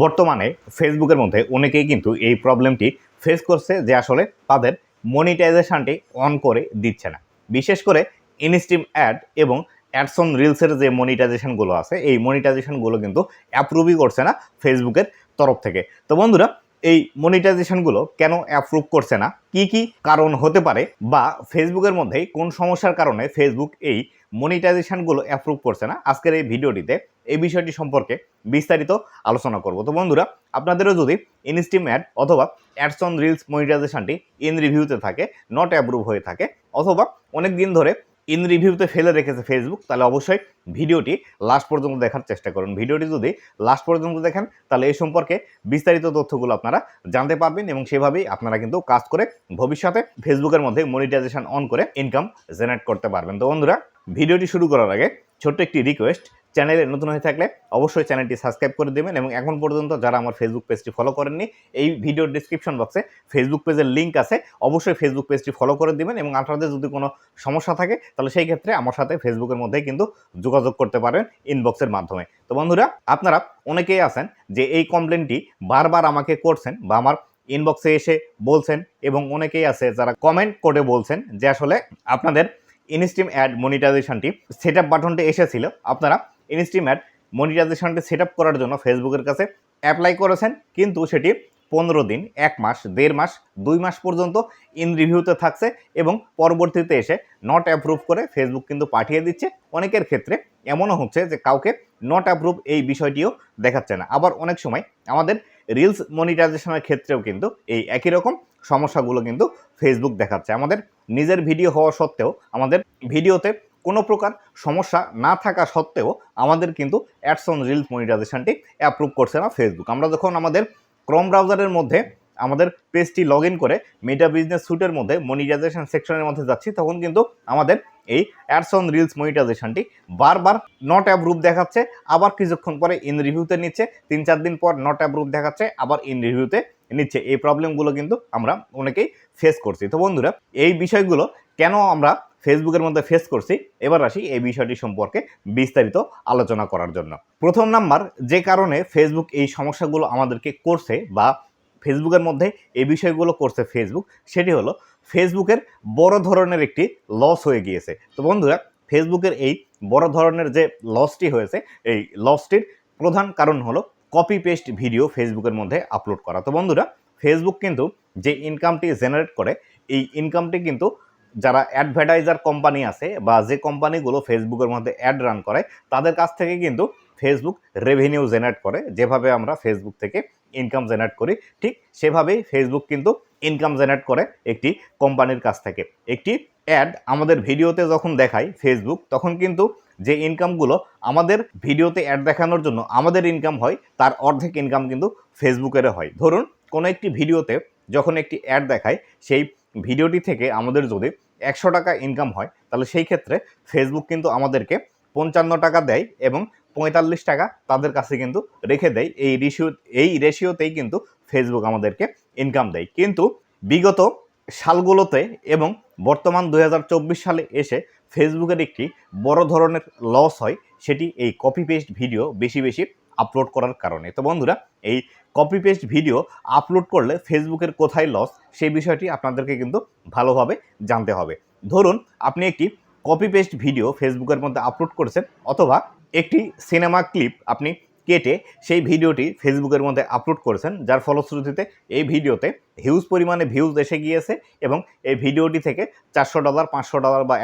বর্তমানে ফেসবুকের মধ্যে অনেকেই কিন্তু এই প্রবলেমটি ফেস করছে যে আসলে তাদের মনিটাইজেশনটি অন করে দিচ্ছে না। বিশেষ করে ইনস্টিম অ্যাড এবং অ্যাডসন রিলসের যে মনিটাইজেশনগুলো আছে, এই মনিটাইজেশনগুলো কিন্তু অ্যাপ্রুভই করছে না ফেসবুকের তরফ থেকে। তো বন্ধুরা, এই মনিটাইজেশনগুলো কেন অ্যাপ্রুভ করছে না? কি কি কারণ হতে পারে? বা ফেসবুকের মধ্যে কোন সমস্যার কারণে ফেসবুক এই মনিটাইজেশনগুলো অ্যাপ্রুভ করছে না আজকের এই ভিডিওটিতে। এই বিষয়টি সম্পর্কে বিস্তারিত আলোচনা করব। তো বন্ধুরা, আপনাদেরও যদি ইনস্টিম অ্যাড অথবা অ্যাডস অন রিলস মনিটাইজেশনটি ইন রিভিউতে থাকে নট অ্যাপ্রুভ হয়ে থাকে, অথবা অনেক দিন ধরে ইন রিভিউতে ফেলে রেখেছে ফেসবুক তাহলে অবশ্যই ভিডিওটি লাস্ট পর্যন্ত দেখার চেষ্টা করুন। ভিডিওটি যদি লাস্ট পর্যন্ত দেখেন, তাহলে এই সম্পর্কে বিস্তারিত তথ্যগুলো আপনারা জানতে পারবেন এবং সেভাবেই আপনারা কিন্তু কাজ করে ভবিষ্যতে ফেসবুকের মধ্যে মনিটাইজেশন অন করে ইনকাম জেনারেট করতে পারবেন। তো বন্ধুরা ভিডিওটি শুরু করার আগে ছোট্ট একটি রিকোয়েস্ট চ্যানেলে নতুন হয়ে থাকলে অবশ্যই চ্যানেলটি সাবস্ক্রাইব করে দেবেন এবং এখন পর্যন্ত যারা আমার ফেসবুক পেজটি ফলো করেননি, এই ভিডিওর ডিসক্রিপশন বক্সে ফেসবুক পেজের লিঙ্ক আছে, অবশ্যই ফেসবুক পেজটি ফলো করে দিবেন এবং আপনাদের যদি কোনো সমস্যা থাকে, তাহলে সেই ক্ষেত্রে আমার সাথে ফেসবুকের মধ্যে কিন্তু যোগাযোগ করতে পারেন ইনবক্সের মাধ্যমে। তো বন্ধুরা, আপনারা অনেকেই আছেন যে এই কমপ্লেনটি বারবার আমাকে করছেন বা আমার ইনবক্সে এসে বলছেন এবং অনেকেই আছে যারা কমেন্ট করে বলছেন যে আসলে আপনাদের ইনস্টিম অ্যাড মনিটাইজেশনটি সেট আপ বাটনটি এসেছিল। আপনারা ইনস্টিম অ্যাড মনিটাইজেশনটি সেট আপ করার জন্য ফেসবুকের কাছে অ্যাপ্লাই করেছেন, কিন্তু সেটি পনেরো দিন, এক মাস, দেড় মাস, দুই মাস পর্যন্ত ইন রিভিউতে থাকছে এবং পরবর্তীতে এসে নট অ্যাপ্রুভ করে ফেসবুক কিন্তু পাঠিয়ে দিচ্ছে। অনেকের ক্ষেত্রে এমনও হচ্ছে যে কাউকে নট অ্যাপ্রুভ এই বিষয়টিও দেখাচ্ছে না। আবার অনেক সময় আমাদের রিলস মনিটাইজেশনের ক্ষেত্রেও কিন্তু এই একই রকম সমস্যাগুলো কিন্তু ফেসবুক দেখাচ্ছে। আমাদের নিজের ভিডিও হওয়া সত্ত্বেও আমাদের ভিডিওতে কোনো প্রকার সমস্যা না থাকা সত্ত্বেও আমাদের কিন্তু অ্যাডসন রিলস মনিটাইজেশনটি অ্যাপ্রুভ করছে না ফেসবুক আমরা যখন আমাদের ক্রোম ব্রাউজারের মধ্যে আমাদের পেজটি লগ ইন করে মেটা বিজনেস স্যুটের মধ্যে মনিটাইজেশন সেকশনের মধ্যে যাচ্ছি, তখন কিন্তু আমাদের এই অ্যাডস অন রিলস মনিটাইজেশনটি বারবার নট অ্যাপ্রুভ দেখাচ্ছে, আবার কিছুক্ষণ পরে ইন রিভিউতে নিচ্ছে, তিন চার দিন পর নট অ্যাপ্রুভ দেখাচ্ছে, আবার ইন রিভিউতে নিচ্ছে। এই প্রবলেমগুলো কিন্তু আমরা অনেকেই ফেস করছি। তো বন্ধুরা, এই বিষয়গুলো কেন আমরা ফেসবুকের মধ্যে ফেস করছি? এবার আসি এই বিষয়টি সম্পর্কে বিস্তারিত আলোচনা করার জন্য। প্রথম নাম্বার যে কারণে ফেসবুক এই সমস্যাগুলো আমাদেরকে করছে বা ফেসবুকের মধ্যে এই বিষয়গুলো করছে ফেসবুক সেটি হলো ফেসবুকের বড় ধরনের একটি লস হয়ে গিয়েছে। তো বন্ধুরা ফেসবুকের এই বড় ধরনের যে লসটি হয়েছে, এই লসটির প্রধান কারণ হলো কপি পেস্ট ভিডিও ফেসবুকের মধ্যে আপলোড করা। তো বন্ধুরা ফেসবুক কিন্তু যে ইনকামটি জেনারেট করে, এই ইনকামটি কিন্তু যারা অ্যাডভার্টাইজার কোম্পানি আছে বা যে কোম্পানিগুলো ফেসবুকের মধ্যে অ্যাড রান করে, তাদের কাছ থেকে কিন্তু ফেসবুক রেভিনিউ জেনারেট করে। যেভাবে আমরা ফেসবুক থেকে ইনকাম জেনারেট করি, ঠিক সেভাবেই ফেসবুক কিন্তু ইনকাম জেনারেট করে একটি কোম্পানির কাছ থেকে। একটি অ্যাড আমাদের ভিডিওতে যখন দেখায় ফেসবুক তখন কিন্তু যে ইনকামগুলো আমাদের ভিডিওতে অ্যাড দেখানোর জন্য আমাদের ইনকাম হয়, তার অর্ধেক ইনকাম কিন্তু ফেসবুকের হয়। ধরুন, কোনো একটি ভিডিওতে যখন একটি অ্যাড দেখায়, সেই ভিডিওটি থেকে আমাদের যদি একশো টাকা ইনকাম হয়, তাহলে সেই ক্ষেত্রে ফেসবুক কিন্তু আমাদেরকে পঞ্চান্ন টাকা দেয় এবং পঁয়তাল্লিশ টাকা তাদের কাছে কিন্তু রেখে দেয়। এই রেশিও এই রেশিওতেই কিন্তু ফেসবুক আমাদেরকে ইনকাম দেয়। কিন্তু বিগত সালগুলোতে এবং বর্তমান দু হাজার চব্বিশ সালে এসে ফেসবুকের একটি বড় ধরনের লস হয়, সেটি এই কপি পেস্ট ভিডিও বেশি বেশি আপলোড করার কারণে। তো বন্ধুরা, এই কপি পেস্ট ভিডিও আপলোড করলে ফেসবুকের কোথায় লস সেই বিষয়টি আপনাদেরকে কিন্তু ভালোভাবে জানতে হবে। ধরুন, আপনি একটি কপি পেস্ট ভিডিও ফেসবুকের মধ্যে আপলোড করেছেন অথবা একটি সিনেমা ক্লিপ আপনি কেটে সেই ভিডিওটি ফেসবুকের মধ্যে আপলোড করেছেন, যার ফলশ্রুতিতে এই ভিডিওতে হিউজ পরিমাণে ভিউজ এসে গিয়েছে এবং এই ভিডিওটি থেকে চারশো ডলার পাঁচশো ডলার বা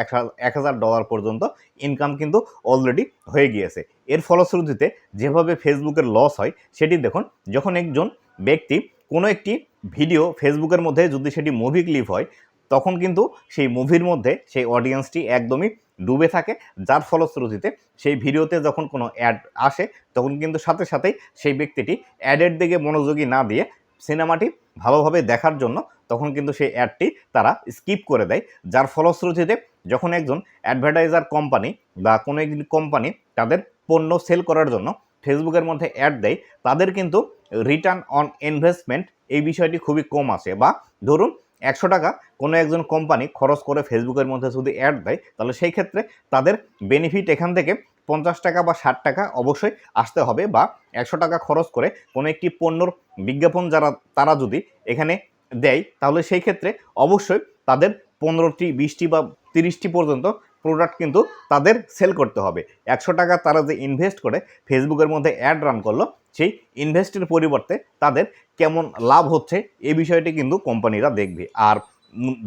এক হাজার ডলার পর্যন্ত ইনকাম কিন্তু অলরেডি হয়ে গিয়েছে। এর ফলশ্রুতিতে যেভাবে ফেসবুকের লস হয়, সেটি দেখুন, যখন একজন ব্যক্তি কোনো একটি ভিডিও ফেসবুকের মধ্যে যদি সেটি মুভি ক্লিপ হয় তখন কিন্তু সেই মুভির মধ্যে সেই অডিয়েন্সটি একদমই ডুবে থাকে। যার ফলশ্রুতিতে সেই ভিডিওতে যখন কোনো অ্যাড আসে, তখন কিন্তু সাথে সাথেই সেই ব্যক্তিটি অ্যাডের দিকে মনোযোগী না দিয়ে সিনেমাটি ভালোভাবে দেখার জন্য তখন কিন্তু সেই অ্যাডটি তারা স্কিপ করে দেয়। যার ফলশ্রুতিতে যখন একজন অ্যাডভার্টাইজার কোম্পানি বা কোনো একটি কোম্পানি তাদের পণ্য সেল করার জন্য ফেসবুকের মধ্যে অ্যাড দেয়, তাদের কিন্তু রিটার্ন অন ইনভেস্টমেন্ট এই বিষয়টি খুবই কম আসে। বা ধরুন একশো টাকা কোনো একজন কোম্পানি খরচ করে ফেসবুকের মধ্যে যদি অ্যাড দেয়, তাহলে সেই ক্ষেত্রে তাদের বেনিফিট এখান থেকে পঞ্চাশ টাকা বা ষাট টাকা অবশ্যই আসতে হবে বা একশো টাকা খরচ করে কোনো একটি পণ্যর বিজ্ঞাপন যারা, তারা যদি এখানে দেয়, তাহলে সেই ক্ষেত্রে অবশ্যই তাদের পনেরোটি, বিশটি বা তিরিশটি পর্যন্ত প্রোডাক্ট কিন্তু তাদের সেল করতে হবে। একশো টাকা তারা যে ইনভেস্ট করে ফেসবুকের মধ্যে অ্যাড রান করল সেই ইনভেস্টের পরিবর্তে তাদের কেমন লাভ হচ্ছে, এই বিষয়টি কিন্তু কোম্পানিরা দেখবে। আর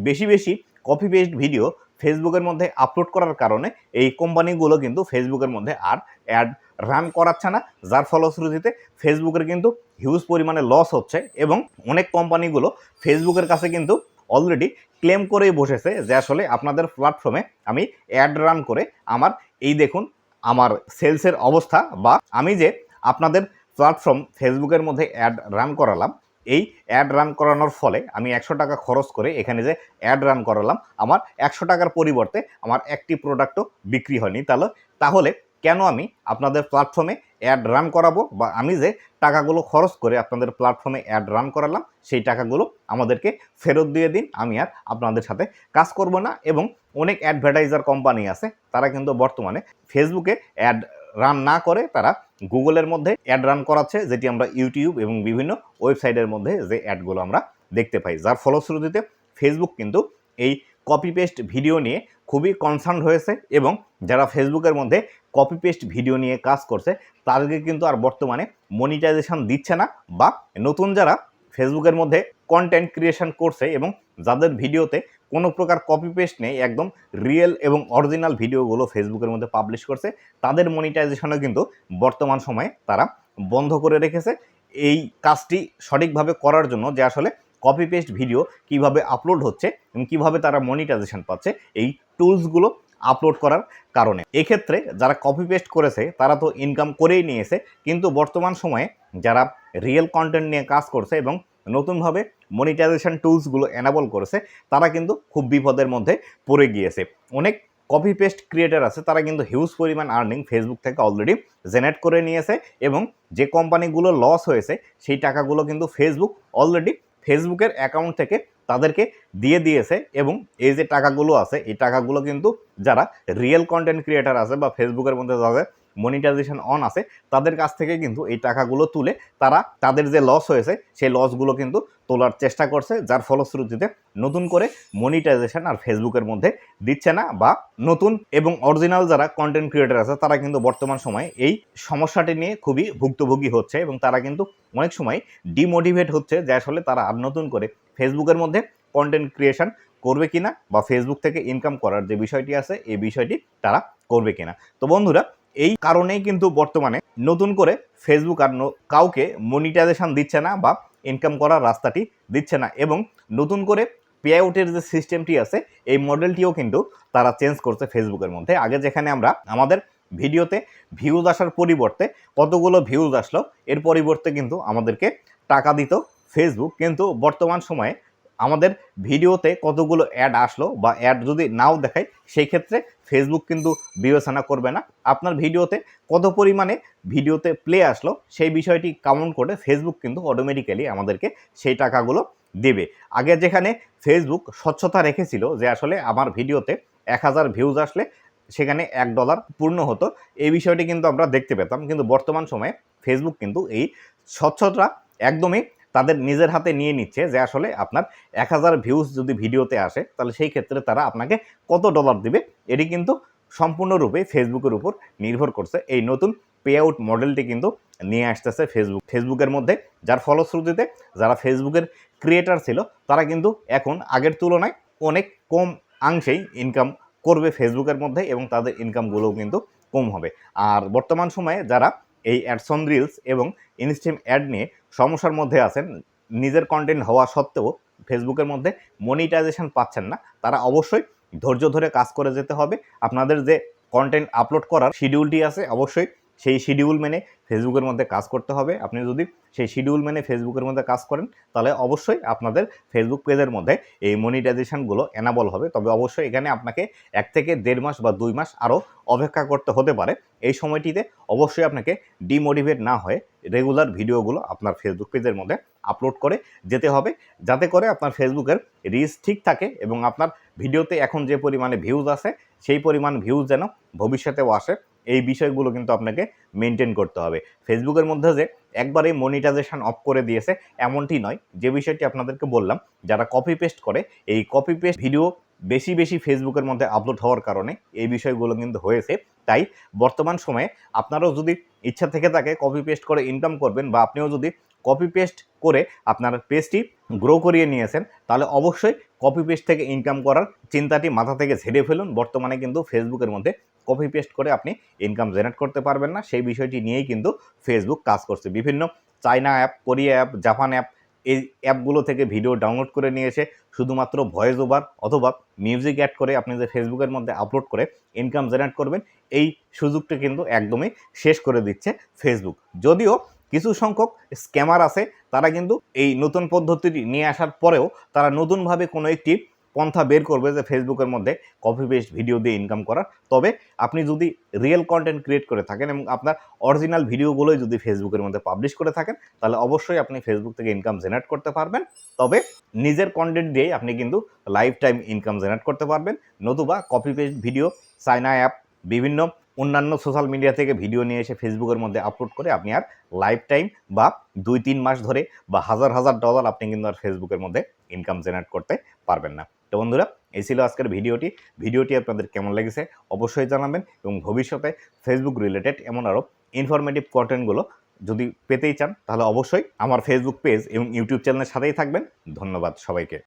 বেশি বেশি কপি পেস্ট ভিডিও ফেসবুকের মধ্যে আপলোড করার কারণে এই কোম্পানিগুলো কিন্তু ফেসবুকের মধ্যে আর অ্যাড রান করাচ্ছে না। যার ফলশ্রুতিতে ফেসবুকের কিন্তু হিউজ পরিমাণে লস হচ্ছে এবং অনেক কোম্পানিগুলো ফেসবুকের কাছে কিন্তু অলরেডি ক্লেম করেই বসেছে যে আসলে আপনাদের প্ল্যাটফর্মে আমি অ্যাড রান করে আমার, এই দেখুন, আমার সেলসের অবস্থা বা আমি যে আপনাদের প্ল্যাটফর্ম ফেসবুকের মধ্যে অ্যাড রান করালাম। এই অ্যাড রান করানোর ফলে আমি একশো টাকা খরচ করে এখানে যে অ্যাড রান করালাম, আমার একশো টাকার পরিবর্তে আমার একটি প্রোডাক্টও বিক্রি হয়নি। তাহলে তাহলে কেন আমি আপনাদের প্ল্যাটফর্মে অ্যাড রান করাবো বা আমি যে টাকাগুলো খরচ করে আপনাদের প্ল্যাটফর্মে অ্যাড রান করালাম, সেই টাকাগুলো আমাদেরকে ফেরত দিয়ে দিন। আমি আর আপনাদের সাথে কাজ করব না এবং অনেক অ্যাডভার্টাইজার কোম্পানি আছে, তারা কিন্তু বর্তমানে ফেসবুকে অ্যাড রান না করে, তারা গুগলের মধ্যে অ্যাড রান করাচ্ছে, যেটি আমরা ইউটিউব এবং বিভিন্ন ওয়েবসাইটের মধ্যে যে অ্যাডগুলো আমরা দেখতে পাই। যার ফলশ্রুতিতে ফেসবুক কিন্তু এই কপি পেস্ট ভিডিও নিয়ে খুবই কনসার্ন হয়েছে এবং যারা ফেসবুকের মধ্যে কপি পেস্ট ভিডিও নিয়ে কাজ করছে, তাদেরকে কিন্তু আর বর্তমানে মনিটাইজেশন দিচ্ছে না বা নতুন যারা ফেসবুকের মধ্যে কন্টেন্ট ক্রিয়েশন করছে এবং যাদের ভিডিওতে কোনো প্রকার কপি পেস্ট নেই, একদম রিয়েল এবং অরিজিনাল ভিডিওগুলো ফেসবুকের মধ্যে পাবলিশ করছে। তাদের মনিটাইজেশনও কিন্তু বর্তমান সময়ে তারা বন্ধ করে রেখেছে। এই কাজটি সঠিকভাবে করার জন্য যে আসলে কপি পেস্ট ভিডিও কীভাবে আপলোড হচ্ছে এবং কীভাবে তারা মনিটাইজেশন পাচ্ছে, এই টুলসগুলো আপলোড করার কারণে। এক্ষেত্রে যারা কপি পেস্ট করেছে, তারা তো ইনকাম করেই নিয়েছে। কিন্তু বর্তমান সময়ে যারা রিয়েল কন্টেন্ট নিয়ে কাজ করছে এবং নতুনভাবে মনিটাইজেশন টুলসগুলো এনাবল করেছে, তারা কিন্তু খুব বিপদের মধ্যে পড়ে গিয়েছে। অনেক কপি পেস্ট ক্রিয়েটার আছে, তারা কিন্তু হিউজ পরিমাণ আর্নিং ফেসবুক থেকে অলরেডি জেনারেট করে নিয়েছে এবং যে কোম্পানিগুলো লস হয়েছে, সেই টাকাগুলো কিন্তু ফেসবুক অলরেডি ফেসবুকের অ্যাকাউন্ট থেকে তাদেরকে দিয়ে দিয়েছে এবং এই যে টাকাগুলো আছে, এই টাকাগুলো কিন্তু যারা রিয়েল কন্টেন্ট ক্রিয়েটার আছে বা ফেসবুকের মধ্যে যাদের মনিটাইজেশন অন আছে, তাদের কাছ থেকে কিন্তু এই টাকাগুলো তুলে তারা তাদের যে লস হয়েছে, সেই লসগুলো কিন্তু তোলার চেষ্টা করছে, যার ফলশ্রুতিতে নতুন করে মনিটাইজেশন আর ফেসবুকের মধ্যে দিচ্ছে না বা নতুন এবং অরিজিনাল যারা কন্টেন্ট ক্রিয়েটার আছে, তারা কিন্তু বর্তমান সময়ে এই সমস্যাটি নিয়ে খুবই ভুক্তভোগী হচ্ছে এবং তারা কিন্তু অনেক সময় ডিমোটিভেট হচ্ছে যে আসলে তারা আর নতুন করে ফেসবুকের মধ্যে কন্টেন্ট ক্রিয়েশন করবে কিনা বা ফেসবুক থেকে ইনকাম করার যে বিষয়টি আছে, এই বিষয়টি তারা করবে কিনা। তো বন্ধুরা এই কারণেই কিন্তু বর্তমানে নতুন করে ফেসবুক আর কাউকে মনিটাইজেশন দিচ্ছে না বা ইনকাম করার রাস্তাটি দিচ্ছে না এবং নতুন করে পে আউটের যে সিস্টেমটি আছে, এই মডেলটিও কিন্তু তারা চেঞ্জ করছে ফেসবুকের মধ্যে। আগে যেখানে আমরা আমাদের ভিডিওতে ভিউজ আসার পরিবর্তে কতগুলো ভিউজ আসলো, এর পরিবর্তে কিন্তু আমাদেরকে টাকা দিত ফেসবুক কিন্তু বর্তমান সময়ে আমাদের ভিডিওতে কতগুলো অ্যাড আসলো বা অ্যাড যদি নাও দেখায় সেই ক্ষেত্রে ফেসবুক কিন্তু বিবেচনা করবে না। আপনার ভিডিওতে কত পরিমাণে ভিডিওতে প্লে আসলো, সেই বিষয়টি কাউন্ট করে ফেসবুক কিন্তু অটোমেটিক্যালি আমাদেরকে সেই টাকাগুলো দেবে। আগে যেখানে ফেসবুক স্বচ্ছতা রেখেছিল যে আসলে আমার ভিডিওতে এক হাজার ভিউজ আসলে সেখানে এক ডলার পূর্ণ হতো, এই বিষয়টি কিন্তু আমরা দেখতে পেতাম। কিন্তু বর্তমান সময়ে ফেসবুক কিন্তু এই স্বচ্ছতা একদমই তাদের নিজের হাতে নিয়ে নিচ্ছে যে আসলে আপনার এক হাজার ভিউজ যদি ভিডিওতে আসে, তাহলে সেই ক্ষেত্রে তারা আপনাকে কত ডলার দিবে? এটি কিন্তু সম্পূর্ণরূপে ফেসবুকের উপর নির্ভর করছে। এই নতুন পে আউট মডেলটি কিন্তু নিয়ে আসতেছে ফেসবুক ফেসবুকের মধ্যে যার ফলশ্রুতিতে যারা ফেসবুকের ক্রিয়েটার ছিল, তারা কিন্তু এখন আগের তুলনায় অনেক কম অংশেই ইনকাম করবে ফেসবুকের মধ্যে এবং তাদের ইনকামগুলোও কিন্তু কম হবে। আর বর্তমান সময়ে যারা এই অ্যাডসন রিলস এবং ইনস্টিম অ্যাড নিয়ে সমস্যার মধ্যে আছেন। নিজের কন্টেন্ট হওয়া সত্ত্বেও ফেসবুকের মধ্যে মনিটাইজেশন পাচ্ছেন না। তারা অবশ্যই ধৈর্য ধরে কাজ করে যেতে হবে। আপনাদের যে কন্টেন্ট আপলোড করার শিডিউলটি আছে, অবশ্যই সেই শিডিউল মেনে ফেসবুকের মধ্যে কাজ করতে হবে। আপনি যদি সেই শিডিউল মেনে ফেসবুকের মধ্যে কাজ করেন, তাহলে অবশ্যই আপনাদের ফেসবুক পেজের মধ্যে এই মনিটাইজেশনগুলো এনাবল হবে। তবে অবশ্যই এখানে আপনাকে এক থেকে দেড় মাস বা দুই মাস আরও অপেক্ষা করতে হতে পারে। এই সময়টিতে অবশ্যই আপনাকে ডিমোটিভেট না হয়ে রেগুলার ভিডিওগুলো আপনার ফেসবুক পেজের মধ্যে আপলোড করে যেতে হবে। যাতে করে আপনার ফেসবুকের রিচ ঠিক থাকে এবং আপনার ভিডিওতে এখন যে পরিমাণে ভিউজ আছে সেই পরিমাণ ভিউজ যেন ভবিষ্যতেও আসে। এই বিষয়গুলো কিন্তু আপনাকে মেনটেন করতে হবে। ফেসবুকের মধ্যে যে একবারেই মনিটাইজেশন অফ করে দিয়েছে, এমনটি নয়। যে বিষয়টি আপনাদেরকে বললাম, যারা কপি পেস্ট করে, এই কপি পেস্ট ভিডিও বেশি বেশি ফেসবুকের মধ্যে আপলোড হওয়ার কারণে এই বিষয়গুলো কিন্তু হয়েছে। তাই বর্তমান সময়ে আপনারও যদি ইচ্ছা থেকে থাকে কপি পেস্ট করে ইনকাম করবেন বা আপনিও যদি কপি পেস্ট করে আপনার পেজটি গ্রো করিয়ে নিয়েছেন, তাহলে অবশ্যই কপি পেস্ট থেকে ইনকাম করার চিন্তাটি মাথা থেকে ঝেড়ে ফেলুন। বর্তমানে কিন্তু ফেসবুকের মধ্যে কপি পেস্ট করে আপনি ইনকাম জেনারেট করতে পারবেন না। সেই বিষয়টি নিয়েই কিন্তু ফেসবুক কাজ করছে। বিভিন্ন China app Korea app Japan app এই অ্যাপগুলো থেকে ভিডিও ডাউনলোড করে নিয়ে এসে শুধুমাত্র ভয়েস ওভার অথবা মিউজিক অ্যাড করে আপনি যে ফেসবুকের মধ্যে আপলোড করে ইনকাম জেনারেট করবেন, এই সুযোগটা কিন্তু একদমই শেষ করে দিচ্ছে ফেসবুক যদিও কিছু সংখ্যক স্ক্যামার আছে তারা কিন্তু এই নতুন পদ্ধতিটি নিয়ে আসার পরেও তারা নতুনভাবে কোনো একটি পন্থা বের করবে যে ফেসবুকের মধ্যে কপি পেস্ট ভিডিও দিয়ে ইনকাম করার তবে আপনি যদি রিয়েল কন্টেন্ট ক্রিয়েট করে থাকেন এবং আপনার অরিজিনাল ভিডিওগুলোই যদি ফেসবুকের মধ্যে পাবলিশ করে থাকেন, তাহলে অবশ্যই আপনি ফেসবুক থেকে ইনকাম জেনারেট করতে পারবেন। তবে নিজের কন্টেন্ট দিয়েই আপনি কিন্তু লাইফ টাইম ইনকাম জেনারেট করতে পারবেন। নতুবা copy paste video China app বিভিন্ন অন্যান্য সোশ্যাল মিডিয়া থেকে ভিডিও নিয়ে এসে ফেসবুকের মধ্যে আপলোড করে আপনি আর লাইফ টাইম বা দুই, তিন মাস ধরে বা হাজার হাজার ডলার আপনি কিন্তু আর ফেসবুকের মধ্যে ইনকাম জেনারেট করতে পারবেন না। তো বন্ধুরা, এই ছিল আজকের ভিডিওটি ভিডিওটি আপনাদের কেমন লেগেছে অবশ্যই জানাবেন এবং ভবিষ্যতে ফেসবুক রিলেটেড এমন আরও ইনফরমেটিভ কন্টেন্টগুলো যদি পেতেই চান, তাহলে অবশ্যই আমার ফেসবুক পেজ এবং ইউটিউব চ্যানেলের সাথেই থাকবেন। ধন্যবাদ সবাইকে।